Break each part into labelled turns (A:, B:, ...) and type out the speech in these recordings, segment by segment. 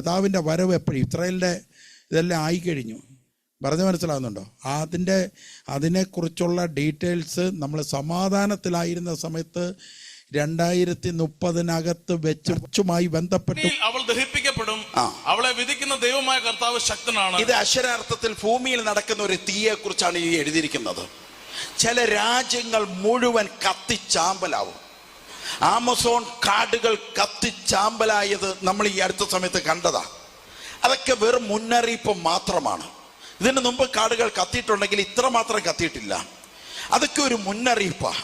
A: കർത്താവിന്റെ വരവ് എപ്പോഴും ഇസ്രായേലിന്റെ ഇതെല്ലാം ആയിക്കഴിഞ്ഞു. പറഞ്ഞു മനസ്സിലാകുന്നുണ്ടോ അതിന്റെ അതിനെക്കുറിച്ചുള്ള ഡീറ്റെയിൽസ് നമ്മൾ സമാധാനത്തിലായിരുന്ന സമയത്ത് രണ്ടായിരത്തി മുപ്പതിനകത്ത് വെച്ചുമായി ബന്ധപ്പെട്ട്.
B: അവൾ ദഹിപ്പിക്കപ്പെടും. അവളെ വിധിക്കുന്ന ദൈവമായ കർത്താവ് ശക്തനാണ്.
C: ഇത് അക്ഷരാർത്ഥത്തിൽ ഭൂമിയിൽ നടക്കുന്ന ഒരു തീയെ കുറിച്ചാണ് ഈ എഴുതിയിരിക്കുന്നത്. ചില രാജ്യങ്ങൾ മുഴുവൻ കത്തിച്ചാമ്പലാവും. ആമസോൺ കാടുകൾ കത്തിച്ചാമ്പലായത് നമ്മൾ ഈ അടുത്ത സമയത്ത് കണ്ടതാ. അതൊക്കെ വെറും മുന്നറിയിപ്പ് മാത്രമാണ്. ഇതിന് മുമ്പ് കാടുകൾ കത്തിയിട്ടുണ്ടെങ്കിൽ ഇത്ര മാത്രം കത്തിയിട്ടില്ല. അതൊക്കെ ഒരു മുന്നറിയിപ്പാണ്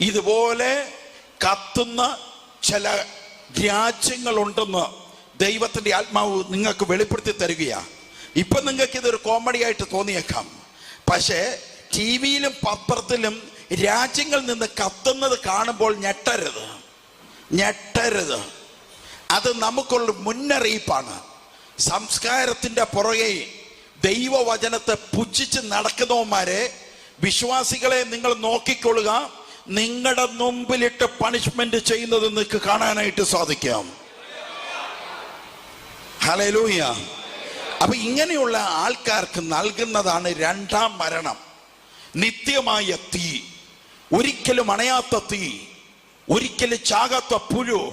C: ഇതുപോലെ കത്തുന്ന ചില രാജ്യങ്ങളുണ്ടെന്ന് ദൈവത്തിന്റെ ആത്മാവ് നിങ്ങൾക്ക് വെളിപ്പെടുത്തി തരികയാണ് ഇപ്പം നിങ്ങൾക്ക് ഇതൊരു കോമഡി ആയിട്ട് തോന്നിയേക്കാം. പക്ഷേ ടി വിയിലും പത്രത്തിലും രാജ്യങ്ങളിൽ നിന്ന് കത്തുന്നത് കാണുമ്പോൾ ഞെട്ടരുത്. ഞെട്ടരുത്. അത് നമുക്കുള്ള മുന്നറിയിപ്പാണ്. സംസ്കാരത്തിന്റെ പുറകെ ദൈവവചനത്തെ പുച്ഛിച്ച് നടക്കുന്നവന്മാരെ വിശ്വാസികളെ നിങ്ങൾ നോക്കിക്കൊള്ളുക. നിങ്ങളുടെ മുമ്പിലിട്ട് പണിഷ്മെന്റ് ചെയ്യുന്നത് നിങ്ങൾക്ക് കാണാനായിട്ട് സാധിക്കാം. ഹലലൂയ അപ്പൊ ഇങ്ങനെയുള്ള ആൾക്കാർക്ക് നൽകുന്നതാണ് രണ്ടാം മരണം. നിത്യമായ തീ. ഒരിക്കലും അണയാത്ത തീ ഒരിക്കലും ചാകാത്ത പുഴു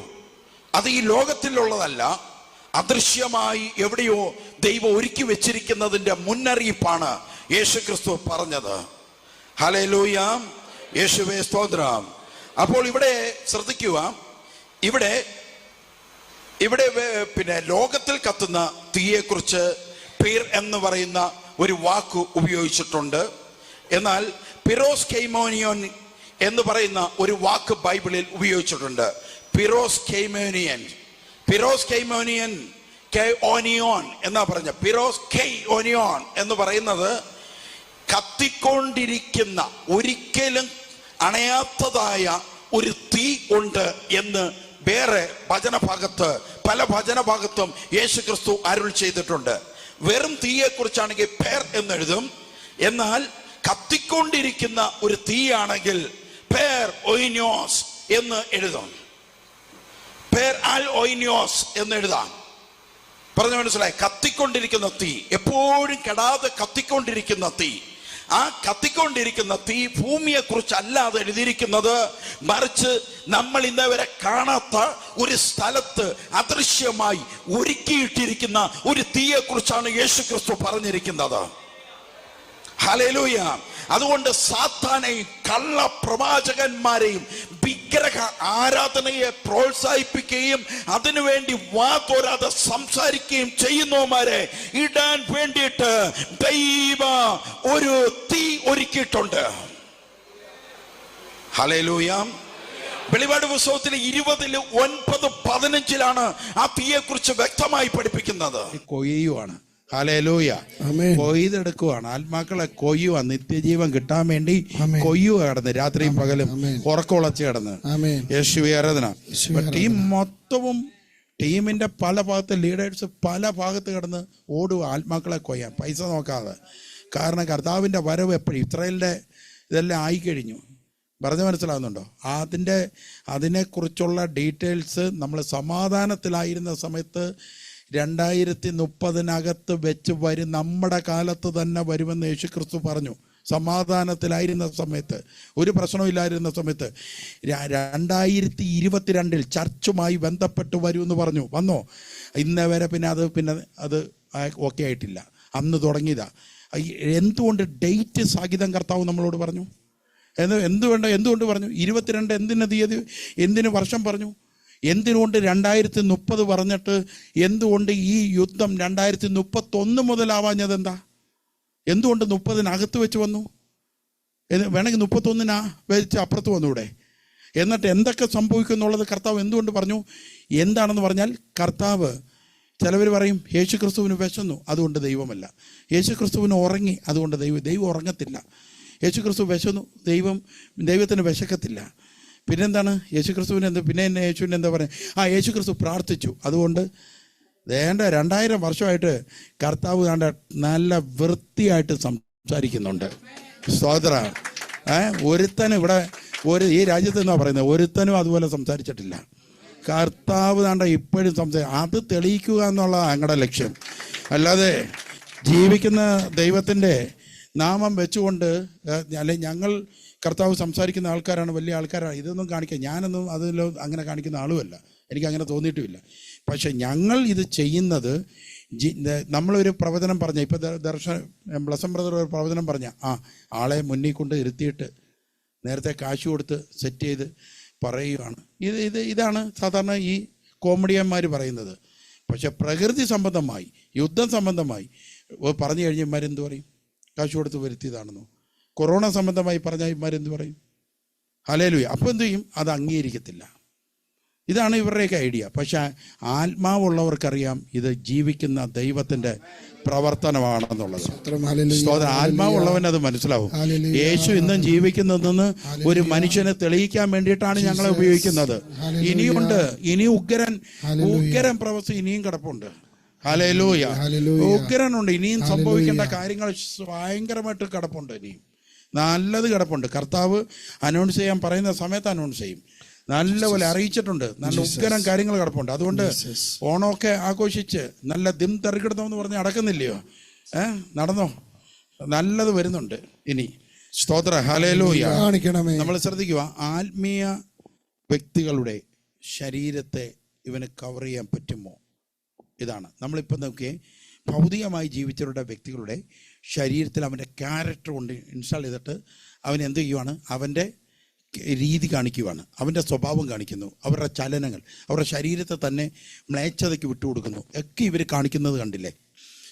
C: അത് ഈ ലോകത്തിലുള്ളതല്ല. അദൃശ്യമായി എവിടെയോ ദൈവം ഒരുക്കി വെച്ചിരിക്കുന്നതിന്റെ മുന്നറിയിപ്പാണ് യേശു ക്രിസ്തു പറഞ്ഞത്. ഹലലൂയ യേശുവേ സ്തോത്രം. അപ്പോൾ ഇവിടെ ശ്രദ്ധിക്കുക. ഇവിടെ ഇവിടെ പിന്നെ ലോകത്തിൽ കത്തുന്ന തീയെക്കുറിച്ച് പീർ എന്ന് പറയുന്ന ഒരു വാക്ക് ഉപയോഗിച്ചിട്ടുണ്ട്. എന്നാൽ പിറോസ് കെയ്മോനിയോൻ എന്ന് പറയുന്ന ഒരു വാക്ക് ബൈബിളിൽ ഉപയോഗിച്ചിട്ടുണ്ട്. പിറോസ് കെയ്മോനിയൻ പിറോസ് കെയ്മോനിയൻ കെ ഓനിയോൺ എന്നാ പറഞ്ഞ പിറോസ് കെയ് ഓനിയോൺ എന്ന് പറയുന്നത് കത്തിക്കൊണ്ടിരിക്കുന്ന ഒരിക്കലും അണയാത്തതായ ഒരു തീ ഉണ്ട് എന്ന് വേറെ ഭജനഭാഗത്ത് പല ഭജനഭാഗത്തും യേശു ക്രിസ്തു അരുൾ ചെയ്തിട്ടുണ്ട്. വെറും തീയെ കുറിച്ചാണെങ്കിൽ പേർ എന്നെഴുതും. എന്നാൽ കത്തിക്കൊണ്ടിരിക്കുന്ന ഒരു തീയാണെങ്കിൽ പേർ ഒയിനോസ് എന്ന് എഴുതും. പേർ ആൽ ഒയിനോസ് എന്ന് എഴുതാം. പറഞ്ഞു മനസ്സിലായി? കത്തിക്കൊണ്ടിരിക്കുന്ന തീ എപ്പോഴും കെടാതെ കത്തിക്കൊണ്ടിരിക്കുന്ന തീ. ആ കത്തിക്കൊണ്ടിരിക്കുന്ന തീ ഭൂമിയെ കുറിച്ച് അല്ലാതെ എഴുതിയിരിക്കുന്നത് മറിച്ച് നമ്മൾ ഇന്നവരെ കാണാത്ത ഒരു സ്ഥലത്ത് അദൃശ്യമായി ഒരുക്കിയിട്ടിരിക്കുന്ന ഒരു തീയെ കുറിച്ചാണ് യേശു ക്രിസ്തു പറഞ്ഞിരിക്കുന്നത്. ഹലേലൂയ അതുകൊണ്ട് സാത്താനെയും കള്ള പ്രവാചകന്മാരെയും വിഗ്രഹ ആരാധനയെ പ്രോത്സാഹിപ്പിക്കുകയും അതിനുവേണ്ടി വാതോരാതെ സംസാരിക്കുകയും ചെയ്യുന്നവന്മാരെ ഇടാൻ വേണ്ടിയിട്ട് ദൈവ ഒരു തീ ഒരുക്കിയിട്ടുണ്ട്. ഹലലൂയ വെളിപാട് പുസ്തകത്തിൽ ഇരുപതിൽ ഒൻപത് പതിനഞ്ചിലാണ് ആ തീയെ കുറിച്ച് വ്യക്തമായി പഠിപ്പിക്കുന്നത്.
A: കൊയ്യുവാണ്. ഹാലേലൂയ. കൊയ്തെടുക്കുവാണ്. ആത്മാക്കളെ കൊയ്യുക നിത്യജീവൻ കിട്ടാൻ വേണ്ടി. കൊയ്യുക കിടന്ന് രാത്രിയും പകലും
D: ആമേൻ.
A: ഉറക്കമുളച്ച് കിടന്ന്. യേശു ആരാധന ടീം മൊത്തവും ടീമിന്റെ പല ഭാഗത്ത് ലീഡേഴ്സ് പല ഭാഗത്ത് കിടന്ന് ഓടുക ആത്മാക്കളെ കൊയ്യാൻ. പൈസ നോക്കാതെ. കാരണം കർത്താവിന്റെ വരവ് എപ്പോഴും ഇത്രയിലെ ഇതെല്ലാം ആയിക്കഴിഞ്ഞു. പറഞ്ഞു മനസ്സിലാകുന്നുണ്ടോ അതിന്റെ അതിനെക്കുറിച്ചുള്ള ഡീറ്റെയിൽസ് നമ്മൾ സമാധാനത്തിലായിരുന്ന സമയത്ത് രണ്ടായിരത്തി മുപ്പതിനകത്ത് വെച്ച് വരും. നമ്മുടെ കാലത്ത് തന്നെ വരുമെന്ന് യേശു ക്രിസ്തു പറഞ്ഞു. സമാധാനത്തിലായിരുന്ന സമയത്ത് ഒരു പ്രശ്നമില്ലായിരുന്ന സമയത്ത് രണ്ടായിരത്തി ഇരുപത്തിരണ്ടിൽ ചർച്ചുമായി ബന്ധപ്പെട്ട് വരുമെന്ന് പറഞ്ഞു. വന്നോ? ഇന്നേ വരെ പിന്നെ അത് പിന്നെ അത് ഓക്കെ ആയിട്ടില്ല. അന്ന് തുടങ്ങിയതാ. എന്തുകൊണ്ട് ഡേറ്റ് സാഹിതം കർത്താവ് നമ്മളോട് പറഞ്ഞു? എന്ന് എന്തുകൊണ്ട് എന്തുകൊണ്ട് പറഞ്ഞു? ഇരുപത്തിരണ്ട് എന്തിന് തീയതി? എന്തിന് വർഷം പറഞ്ഞു? എന്തിനുകൊണ്ട് രണ്ടായിരത്തി മുപ്പത് പറഞ്ഞിട്ട് എന്തുകൊണ്ട് ഈ യുദ്ധം രണ്ടായിരത്തി മുപ്പത്തൊന്ന് മുതലാവാഞ്ഞത് എന്താ എന്തുകൊണ്ട് മുപ്പതിനകത്ത് വെച്ച് വന്നു? വേണമെങ്കിൽ മുപ്പത്തൊന്നിനാ വെച്ച് അപ്പുറത്ത് വന്നൂടെ. എന്നിട്ട് എന്തൊക്കെ സംഭവിക്കും എന്നുള്ളത് കർത്താവ് എന്തുകൊണ്ട് പറഞ്ഞു? എന്താണെന്ന് പറഞ്ഞാൽ കർത്താവ് ചിലവർ പറയും യേശു ക്രിസ്തുവിന് വിശന്നു അതുകൊണ്ട് ദൈവമല്ല. യേശു ക്രിസ്തുവിന് ഉറങ്ങി അതുകൊണ്ട് ദൈവം ദൈവം ഉറങ്ങത്തില്ല. യേശു ക്രിസ്തു വിശന്നു ദൈവം ദൈവത്തിന് വിശക്കത്തില്ല. പിന്നെന്താണ്? യേശു ക്രിസ്തുവിന് എന്ത്? പിന്നെ എന്നെ യേശുവിന് എന്താ പറയുക? ആ യേശു ക്രിസ്തു പ്രാർത്ഥിച്ചു. അതുകൊണ്ട് വേണ്ട രണ്ടായിരം വർഷമായിട്ട് കർത്താവ് കണ്ട നല്ല വൃത്തിയായിട്ട് സംസാരിക്കുന്നുണ്ട്. സ്തോത്ര ഒരുത്തനും ഇവിടെ ഒരു ഈ രാജ്യത്ത് എന്നാ പറയുന്നത്? ഒരുത്തനും അതുപോലെ സംസാരിച്ചിട്ടില്ല.
C: കർത്താവ് താണ്ട ഇപ്പോഴും സംസാരിക്കും അത് തെളിയിക്കുക എന്നുള്ളതാണ് ഞങ്ങളുടെ ലക്ഷ്യം. അല്ലാതെ ജീവിക്കുന്ന ദൈവത്തിന്റെ നാമം വെച്ചുകൊണ്ട് അല്ലെ ഞങ്ങൾ കർത്താവ് സംസാരിക്കുന്ന ആൾക്കാരാണ് വലിയ ആൾക്കാരാണ്. ഇതൊന്നും കാണിക്കുക ഞാനൊന്നും അതിൽ അങ്ങനെ കാണിക്കുന്ന ആളുമല്ല. എനിക്ക് അങ്ങനെ തോന്നിയിട്ടുമില്ല. പക്ഷെ ഞങ്ങൾ ഇത് ചെയ്യുന്നത് ജി- നമ്മളൊരു പ്രവചനം പറഞ്ഞ ഇപ്പം ദർശന ബ്ലസം ബ്രദർ ഒരു പ്രവചനം പറഞ്ഞ ആ ആളെ മുന്നിൽ കൊണ്ട് ഇരുത്തിയിട്ട് നേരത്തെ കാശ് കൊടുത്ത് സെറ്റ് ചെയ്ത് പറയുകയാണ് ഇത് ഇത് ഇതാണ് സാധാരണ ഈ കോമഡിയന്മാർ പറയുന്നത്. പക്ഷെ പ്രകൃതി സംബന്ധമായി യുദ്ധം സംബന്ധമായി പറഞ്ഞു കഴിഞ്ഞമാരെന്തു പറയും? കാശ് കൊടുത്ത് വരുത്തിയതാണെന്നോ? കൊറോണ സംബന്ധമായി പറഞ്ഞാൽ ഇമാരെന്ത് പറയും? ഹലേലുയ അപ്പോൾ എന്ത് ചെയ്യും? അത് അംഗീകരിക്കത്തില്ല. ഇതാണ് ഇവരുടെയൊക്കെ ഐഡിയ. പക്ഷെ ആത്മാവുള്ളവർക്കറിയാം ഇത് ജീവിക്കുന്ന ദൈവത്തിന്റെ പ്രവർത്തനമാണെന്നുള്ളത്.
E: സ്തോത്രം,
C: ആത്മാവുള്ളവൻ അത് മനസ്സിലാവും. യേശു ഇന്നും ജീവിക്കുന്നതെന്ന് ഒരു മനുഷ്യനെ തെളിയിക്കാൻ വേണ്ടിയിട്ടാണ് ഞങ്ങളെ ഉപയോഗിക്കുന്നത്. ഇനിയുണ്ട്. ഇനി ഉഗ്രൻ. ഉഗ്രൻ പ്രവസ് ഇനിയും കിടപ്പുണ്ട്. Hallelujah
E: hallelujah.
C: ഉഗ്രനുണ്ട്. ഇനിയും സംഭവിക്കേണ്ട കാര്യങ്ങൾ ഭയങ്കരമായിട്ട് കിടപ്പുണ്ട് ഇനിയും. നല്ലത് കിടപ്പുണ്ട്. കർത്താവ് അനൗൺസ് ചെയ്യാൻ പറയുന്ന സമയത്ത് അനൗൺസ് ചെയ്യും. നല്ലപോലെ അറിയിച്ചിട്ടുണ്ട്. നല്ല ഉഗ്രം കാര്യങ്ങൾ കിടപ്പുണ്ട്. അതുകൊണ്ട് ഓണമൊക്കെ ആഘോഷിച്ച് നല്ല ദിം തെറിക്കിടണമെന്ന് പറഞ്ഞ് അടക്കുന്നില്ലയോ ഏ? നടന്നോ? നല്ലത് വരുന്നുണ്ട് ഇനി. സ്തോത്ര. ഹലേലോ
E: കാണിക്കണമേ.
C: നമ്മൾ ശ്രദ്ധിക്കുക. ആത്മീയ വ്യക്തികളുടെ ശരീരത്തെ ഇവന് കവർ ചെയ്യാൻ പറ്റുമോ? ഇതാണ്. നമ്മളിപ്പോൾ നോക്കിയേ ഭൗതികമായി ജീവിച്ചവരുടെ വ്യക്തികളുടെ ശരീരത്തിൽ അവന്റെ ക്യാരക്ടർ കൊണ്ട് ഇൻസ്റ്റാൾ ചെയ്തിട്ട് അവൻ എന്ത് ചെയ്യുവാണ്? അവന്റെ രീതി കാണിക്കുവാണ്. അവന്റെ സ്വഭാവം കാണിക്കുന്നു. അവരുടെ ചലനങ്ങൾ അവരുടെ ശരീരത്തെ തന്നെ മ്ലേച്ഛതയ്ക്ക് വിട്ടുകൊടുക്കുന്നു. ഒക്കെ ഇവർ കാണിക്കുന്നത് കണ്ടില്ലേ?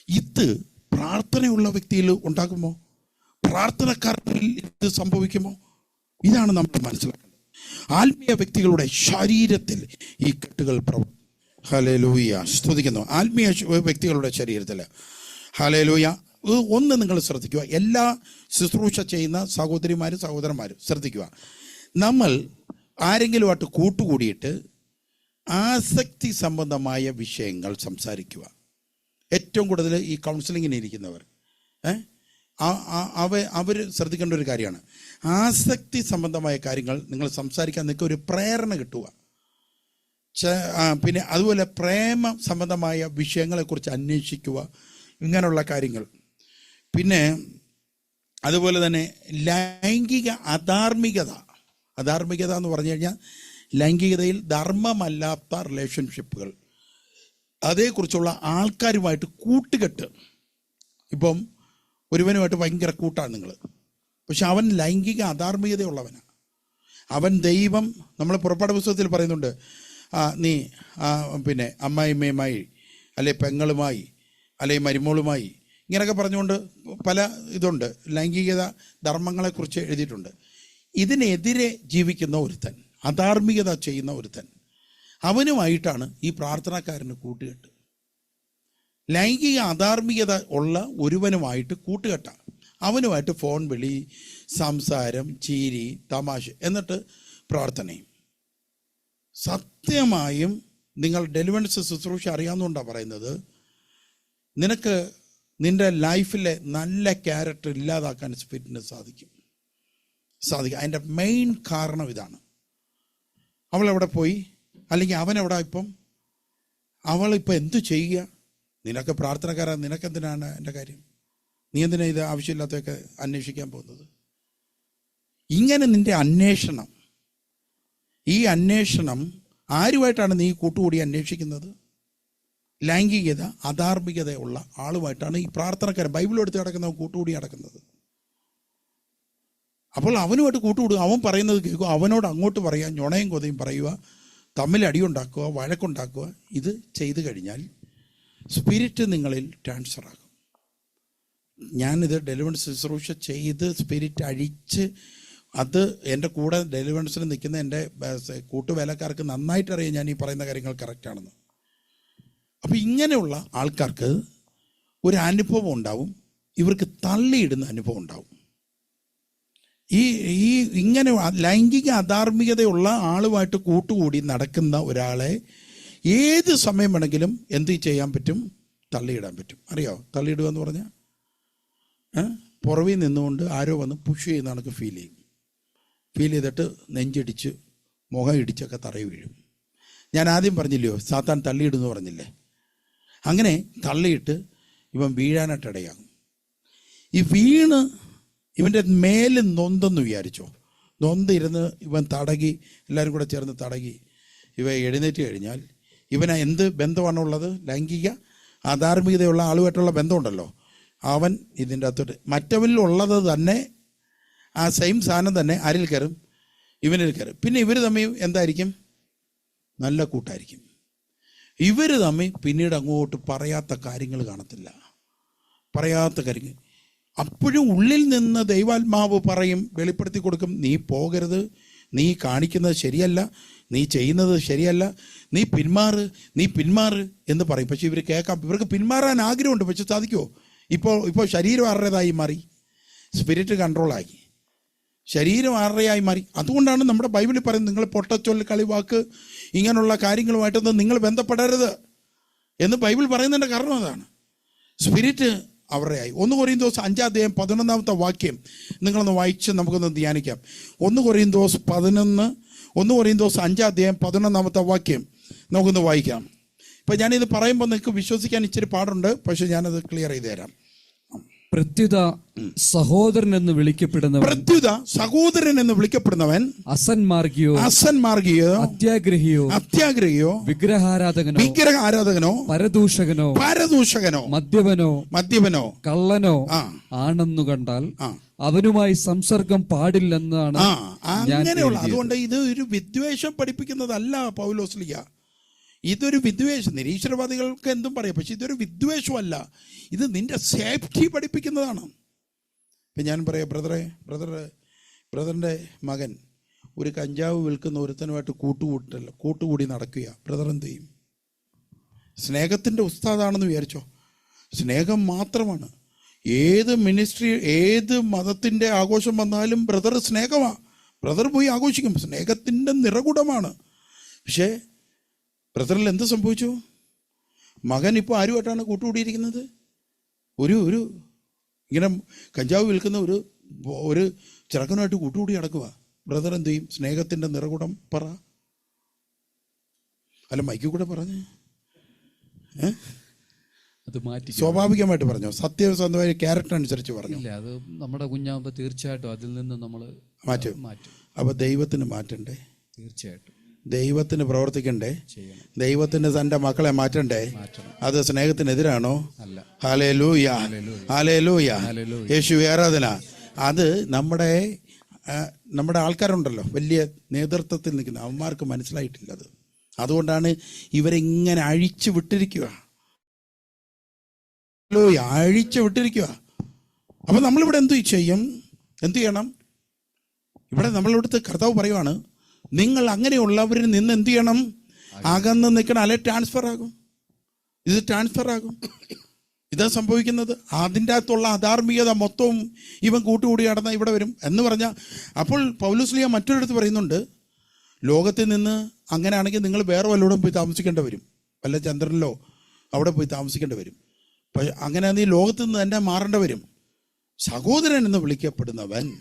C: ഇത് പ്രാർത്ഥനയുള്ള വ്യക്തിയിൽ ഉണ്ടാകുമോ? പ്രാർത്ഥനക്കാരിൽ ഇത് സംഭവിക്കുമോ? ഇതാണ് നമ്മൾ മനസ്സിലാക്കുന്നത് ആത്മീയ വ്യക്തികളുടെ ശരീരത്തിൽ ഈ കെട്ടുകൾ പ്രവ ഹലേലൂയ സ്തുതിക്കുന്നു. ആത്മീയ വ്യക്തികളുടെ ശരീരത്തിൽ. ഹലേലൂയ ഇത് ഒന്ന് നിങ്ങൾ ശ്രദ്ധിക്കുക. എല്ലാ ശുശ്രൂഷ ചെയ്യുന്ന സഹോദരിമാരും സഹോദരന്മാരും ശ്രദ്ധിക്കുക. നമ്മൾ ആരെങ്കിലുമായിട്ട് കൂട്ടുകൂടിയിട്ട് ആസക്തി സംബന്ധമായ വിഷയങ്ങൾ സംസാരിക്കുക. ഏറ്റവും കൂടുതൽ ഈ കൗൺസിലിങ്ങിന് ഇരിക്കുന്നവർ. അവ അവർ ശ്രദ്ധിക്കേണ്ട ഒരു കാര്യമാണ്. ആസക്തി സംബന്ധമായ കാര്യങ്ങൾ നിങ്ങൾ സംസാരിക്കാൻ നിങ്ങൾക്ക് ഒരു പ്രേരണ കിട്ടുക. പിന്നെ അതുപോലെ പ്രേമ സംബന്ധമായ വിഷയങ്ങളെക്കുറിച്ച് അന്വേഷിക്കുക. ഇങ്ങനെയുള്ള കാര്യങ്ങൾ. പിന്നെ അതുപോലെ തന്നെ ലൈംഗിക അധാർമികത. അധാർമികത എന്ന് പറഞ്ഞു കഴിഞ്ഞാൽ ലൈംഗികതയിൽ ധർമ്മമല്ലാത്ത റിലേഷൻഷിപ്പുകൾ അതേക്കുറിച്ചുള്ള ആൾക്കാരുമായിട്ട് കൂട്ടുകെട്ട്. ഇപ്പം ഒരുവനുമായിട്ട് ഭയങ്കര കൂട്ടാണ് നിങ്ങൾ പക്ഷെ അവൻ ലൈംഗിക അധാർമികതയുള്ളവനാണ് അവൻ ദൈവം നമ്മൾ പുറപ്പാട് പുസ്തകത്തിൽ പറയുന്നുണ്ട് നീ പിന്നെ അമ്മായിമ്മയുമായി അല്ലെ പെങ്ങളുമായി അല്ലെ മരുമോളുമായി ഇങ്ങനെയൊക്കെ പറഞ്ഞുകൊണ്ട് പല ഇതുണ്ട്. ലൈംഗികത ധർമ്മങ്ങളെക്കുറിച്ച് എഴുതിയിട്ടുണ്ട്. ഇതിനെതിരെ ജീവിക്കുന്ന ഒരുത്തൻ അധാർമികത ചെയ്യുന്ന ഒരുത്തൻ അവനുമായിട്ടാണ് ഈ പ്രാർത്ഥനക്കാരന് കൂട്ടുകെട്ട്. ലൈംഗിക അധാർമികത ഉള്ള ഒരുവനുമായിട്ട് കൂട്ടുകെട്ട. അവനുമായിട്ട് ഫോൺ വിളി സംസാരം ചീരി തമാശ എന്നിട്ട് പ്രാർത്ഥനയും. സത്യമായും നിങ്ങൾ ഡെലിവൻസ് ശുശ്രൂഷ അറിയാവുന്നതുകൊണ്ടാണ് പറയുന്നത്. നിനക്ക് നിന്റെ ലൈഫിലെ നല്ല ക്യാരക്ടർ ഇല്ലാതാക്കാൻ സ്പിരിറ്റിന് സാധിക്കും. സാധിക്കും. അതിന്റെ മെയിൻ കാരണം ഇതാണ്. അവൾ എവിടെ പോയി? അല്ലെങ്കിൽ അവൻ എവിടെ ഇപ്പം? അവളിപ്പോൾ എന്തു ചെയ്യുക? നിനക്ക് പ്രാർത്ഥനക്കാരാ നിനക്കെന്തിനാണ് എന്റെ കാര്യം? നീ എന്തിനാ ഇത് ആവശ്യമില്ലാത്തതൊക്കെ അന്വേഷിക്കാൻ പോകുന്നത്? ഇങ്ങനെ നിന്റെ അന്വേഷണം ഈ അന്വേഷണം ആരുമായിട്ടാണ് നീ കൂട്ടുകൂടി അന്വേഷിക്കുന്നത്? ലൈംഗികത അധാർമികതയുള്ള ആളുമായിട്ടാണ് ഈ പ്രാർത്ഥനക്കാരൻ ബൈബിൾ എടുത്ത് കൂട്ടുകൂടി നടക്കുന്നത്. അപ്പോൾ അവനുമായിട്ട് കൂട്ടുകൂടുക അവൻ പറയുന്നത് കേൾക്കുക അവനോട് അങ്ങോട്ട് പറയുക ഞൊണയും കൊതയും പറയുക തമ്മിൽ അടിയുണ്ടാക്കുക വഴക്കുണ്ടാക്കുക ഇത് ചെയ്തു കഴിഞ്ഞാൽ സ്പിരിറ്റ് നിങ്ങളിൽ ട്രാൻസ്ഫർ ആകും. ഞാനിത് ഡെലിവൻസ് ശുശ്രൂഷ ചെയ്ത് സ്പിരിറ്റ് അഴിച്ച് അത് എന്റെ കൂടെ ഡെലിവൻസിന് നിൽക്കുന്ന എന്റെ കൂട്ടുവേലക്കാർക്ക് നന്നായിട്ട് അറിയാം ഞാൻ ഈ പറയുന്ന കാര്യങ്ങൾ കറക്റ്റാണെന്ന്. അപ്പോൾ ഇങ്ങനെയുള്ള ആൾക്കാർക്ക് ഒരു അനുഭവം ഉണ്ടാവും. ഇവർക്ക് തള്ളിയിടുന്ന അനുഭവം ഉണ്ടാവും. ഈ ഈ ഇങ്ങനെ ലൈംഗിക അധാർമികതയുള്ള ആളുമായിട്ട് കൂട്ടുകൂടി നടക്കുന്ന ഒരാളെ ഏത് സമയം വേണമെങ്കിലും എന്ത് ചെയ്യാൻ പറ്റും? തള്ളിയിടാൻ പറ്റും. അറിയോ? തള്ളിയിടുക എന്ന് പറഞ്ഞാൽ പുറവിൽ നിന്നുകൊണ്ട് ആരോ വന്ന് പുഷ് ചെയ്യുന്ന ഫീൽ ചെയ്യും. ഫീൽ ചെയ്തിട്ട് നെഞ്ചിടിച്ച് മുഖം ഇടിച്ചൊക്കെ തറയി വീഴും. ഞാൻ ആദ്യം പറഞ്ഞില്ലയോ? സാത്താൻ തള്ളിയിടുന്നു പറഞ്ഞില്ലേ? അങ്ങനെ തള്ളിയിട്ട് ഇവൻ വീഴാനായിട്ട് ഇടയാകും ഈ വീണ് ഇവന്റെ മേൽ നൊന്തെന്ന് വിചാരിച്ചോ? നൊന്തിരുന്ന് ഇവൻ തടകി എല്ലാവരും കൂടെ ചേർന്ന് തടകി ഇവ എഴുന്നേറ്റ് കഴിഞ്ഞാൽ ഇവന് എന്ത് ബന്ധമാണുള്ളത് ലൈംഗിക അധാർമികതയുള്ള ആളുമായിട്ടുള്ള ബന്ധമുണ്ടല്ലോ. അവൻ ഇതിന്റെ അകത്തോട്ട് മറ്റവനിലുള്ളത് തന്നെ ആ സെയിം സാധനം തന്നെ ആരിൽ കയറും ഇവനിൽ കയറും. പിന്നെ ഇവർ തമ്മിൽ എന്തായിരിക്കും? നല്ല കൂട്ടായിരിക്കും. ഇവർ തമ്മിൽ പിന്നീട് അങ്ങോട്ട് പറയാത്ത കാര്യങ്ങൾ കാണത്തില്ല. പറയാത്ത കാര്യങ്ങൾ. അപ്പോഴും ഉള്ളിൽ നിന്ന് ദൈവാത്മാവ് പറയും വെളിപ്പെടുത്തി കൊടുക്കും നീ പോകരുത്. നീ കാണിക്കുന്നത് ശരിയല്ല. നീ ചെയ്യുന്നത് ശരിയല്ല. നീ പിന്മാറ്. നീ പിന്മാറ് എന്ന് പറയും. പക്ഷെ ഇവർ കേൾക്കാം. ഇവർക്ക് പിന്മാറാൻ ആഗ്രഹമുണ്ട്. പക്ഷെ സാധിക്കുമോ ഇപ്പോൾ ഇപ്പോൾ ശരീരം ആരുടേതായി മാറി? സ്പിരിറ്റ് കൺട്രോളായി ശരീരം ആരുടെയായി മാറി. അതുകൊണ്ടാണ് നമ്മുടെ ബൈബിളിൽ പറയുന്നത് നിങ്ങൾ പൊട്ടച്ചൊല്ല് കളിവാക്ക് ഇങ്ങനെയുള്ള കാര്യങ്ങളുമായിട്ടൊന്നും നിങ്ങൾ ബന്ധപ്പെടരുത്. എന്ന് ബൈബിൾ പറയുന്നതിന്റെ കാരണം അതാണ്. സ്പിരിറ്റ് അവരുടെയായി ഒന്ന് കുറയും ദിവസം അഞ്ചാം പതിനൊന്നാമത്തെ വാക്യം നിങ്ങളൊന്ന് വായിച്ച് നമുക്കൊന്ന് ധ്യാനിക്കാം. ഒന്ന് കുറയും ദിവസം പതിനൊന്ന് ഒന്ന് കുറയും ദിവസം അഞ്ചാം പതിനൊന്നാമത്തെ വാക്യം നമുക്കൊന്ന് വായിക്കാം. ഇപ്പം ഞാനിത് പറയുമ്പോൾ നിങ്ങൾക്ക് വിശ്വസിക്കാൻ ഇച്ചിരി പാടുണ്ട് പക്ഷേ ഞാനത് ക്ലിയർ ചെയ്ത് തരാം
E: പ്രത്യുത സഹോദരൻ എന്ന് വിളിക്കപ്പെടുന്നവൻ
C: പ്രത്യുത സഹോദരൻ എന്ന് വിളിക്കപ്പെടുന്നവൻ
E: അസന്മാർഗിയോ
C: അസന്മാർഗിയോ
E: അത്യാഗ്രഹിയോ
C: അത്യാഗ്രഹിയോ
E: വിഗ്രഹാരാധകനോ
C: വിഗ്രഹാരാധകനോ
E: പരദൂഷകനോ
C: പരദൂഷകനോ
E: മദ്യപനോ
C: മദ്യപനോ
E: കള്ളനോ ആണെന്ന് കണ്ടാൽ അവനുമായി സംസർഗം പാടില്ലെന്നാണ്
C: അങ്ങനെയുള്ള അതുകൊണ്ട് ഇത് ഒരു വിദ്വേഷം പഠിപ്പിക്കുന്നതല്ല പൗലോസ്ലിയ ഇതൊരു വിദ്വേഷം. നിരീശ്വരവാദികൾക്ക് എന്തും പറയാം പക്ഷെ ഇതൊരു വിദ്വേഷമല്ല. ഇത് നിന്റെ സേഫ്റ്റി പഠിപ്പിക്കുന്നതാണ്. ഇപ്പം ഞാൻ പറയാം ബ്രദറെ ബ്രദർ ബ്രദറിന്റെ മകൻ ഒരു കഞ്ചാവ് വിൽക്കുന്ന ഒരുത്തനുമായിട്ട് കൂട്ടുകൂട്ടല്ല കൂട്ടുകൂടി നടക്കുക ബ്രദർ എന്ത് ചെയ്യും? സ്നേഹത്തിന്റെ ഉസ്താദാണെന്ന് വിചാരിച്ചോ? സ്നേഹം മാത്രമാണ്. ഏത് മിനിസ്ട്രി ഏത് മതത്തിന്റെ ആഘോഷം വന്നാലും ബ്രദർ സ്നേഹമാണ് ബ്രദർ പോയി ആഘോഷിക്കും. സ്നേഹത്തിന്റെ നിറകുടമാണ്. പക്ഷേ ബ്രദറിൽ എന്ത് സംഭവിച്ചു? മകൻ ഇപ്പോൾ ആരുമായിട്ടാണ് കൂട്ടുകൂടിയിരിക്കുന്നത്? ഒരു ഒരു ഇങ്ങനെ കഞ്ചാവ് വിൽക്കുന്ന ഒരു ഒരു ചെറുക്കനുമായിട്ട് കൂട്ടുകൂടി നടക്കുക ബ്രദർ എന്ത് ചെയ്യും? സ്നേഹത്തിന്റെ നിറകുടം പറ. അല്ല മൈക്കിൽ കൂടെ പറഞ്ഞു. ഏഹ്
E: അത് മാറ്റി
C: സ്വാഭാവികമായിട്ട് പറഞ്ഞു. സത്യസന്ധമായ ക്യാരക്ടർ അനുസരിച്ച് പറഞ്ഞു.
E: ഇല്ല അത് നമ്മുടെ കുഞ്ഞാകുമ്പോൾ തീർച്ചയായിട്ടും അതിൽ നിന്ന് നമ്മൾ
C: മാറ്റും.
E: മാറ്റും.
C: അപ്പോൾ ദൈവത്തിന് മാറ്റണ്ടേ?
E: തീർച്ചയായിട്ടും.
C: ദൈവത്തിന് പ്രവർത്തിക്കണ്ടേ? ദൈവത്തിന് തന്റെ മക്കളെ മാറ്റണ്ടേ? അത് സ്നേഹത്തിനെതിരാണോ? ഹാലേ ലൂയ ഹാലേ ലൂയ യേശു ആരാധന അത് നമ്മുടെ നമ്മുടെ ആൾക്കാരുണ്ടല്ലോ. വലിയ നേതൃത്വത്തിൽ നിൽക്കുന്ന അവന്മാർക്ക് മനസ്സിലായിട്ടില്ല അത് അതുകൊണ്ടാണ് ഇവരെങ്ങനെ അഴിച്ചു വിട്ടിരിക്കുക. ലൂയ അഴിച്ചു വിട്ടിരിക്കുക. അപ്പൊ നമ്മളിവിടെ എന്തു ചെയ്യും? എന്തു ചെയ്യണം? ഇവിടെ നമ്മളിവിടുത്തെ കർത്താവ് പറയുവാണ് നിങ്ങൾ അങ്ങനെയുള്ളവരിൽ നിന്ന് എന്ത് ചെയ്യണം? അകന്ന്. നിൽക്കണം. അല്ലെ ട്രാൻസ്ഫർ ആകും. ഇത് ട്രാൻസ്ഫർ ആകും. ഇതാ സംഭവിക്കുന്നത്. അതിന്റെ അകത്തുള്ള അധാർമികത മൊത്തവും ഇവൻ കൂട്ടുകൂടി നടന്ന ഇവിടെ വരും. എന്ന് പറഞ്ഞാൽ അപ്പോൾ പൗലുസ്ലിയ മറ്റൊരിടത്ത് പറയുന്നുണ്ട് ലോകത്തിൽ നിന്ന് അങ്ങനെയാണെങ്കിൽ നിങ്ങൾ വേറെ വല്ലയിടം പോയി താമസിക്കേണ്ടി വരും. വല്ല ചന്ദ്രനിലോ അവിടെ പോയി താമസിക്കേണ്ടി വരും. പക്ഷെ നീ ലോകത്ത് നിന്ന് തന്നെ മാറേണ്ടി വരും. സഹോദരൻ എന്ന് വിളിക്കപ്പെടുന്നവൻ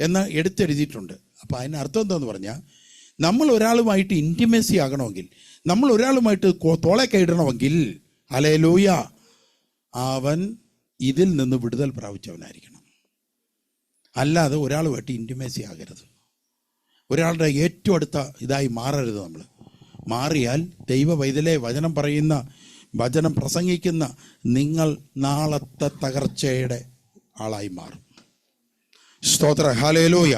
C: എന്ന് എടുത്തെഴുതിയിട്ടുണ്ട്. അപ്പോൾ അതിന് അർത്ഥം എന്താണെന്ന് പറഞ്ഞാൽ നമ്മൾ ഒരാളുമായിട്ട് ഇന്റിമസി ആകണമെങ്കിൽ നമ്മൾ ഒരാളുമായിട്ട് തോളെ കൈയിടണമെങ്കിൽ അലേ അവൻ ഇതിൽ നിന്ന് വിടുതൽ പ്രാപിച്ചവനായിരിക്കണം. അല്ലാതെ ഒരാളുമായിട്ട് ഇന്റിമസി ആകരുത്. ഒരാളുടെ ഏറ്റവും അടുത്ത ഇതായി മാറരുത് നമ്മൾ. മാറിയാൽ ദൈവ വൈതലെ വചനം പറയുന്ന വചനം പ്രസംഗിക്കുന്ന നിങ്ങൾ നാളത്തെ തകർച്ചയുടെ ആളായി മാറും. സ്തോത്ര. ഹാലേലൂയ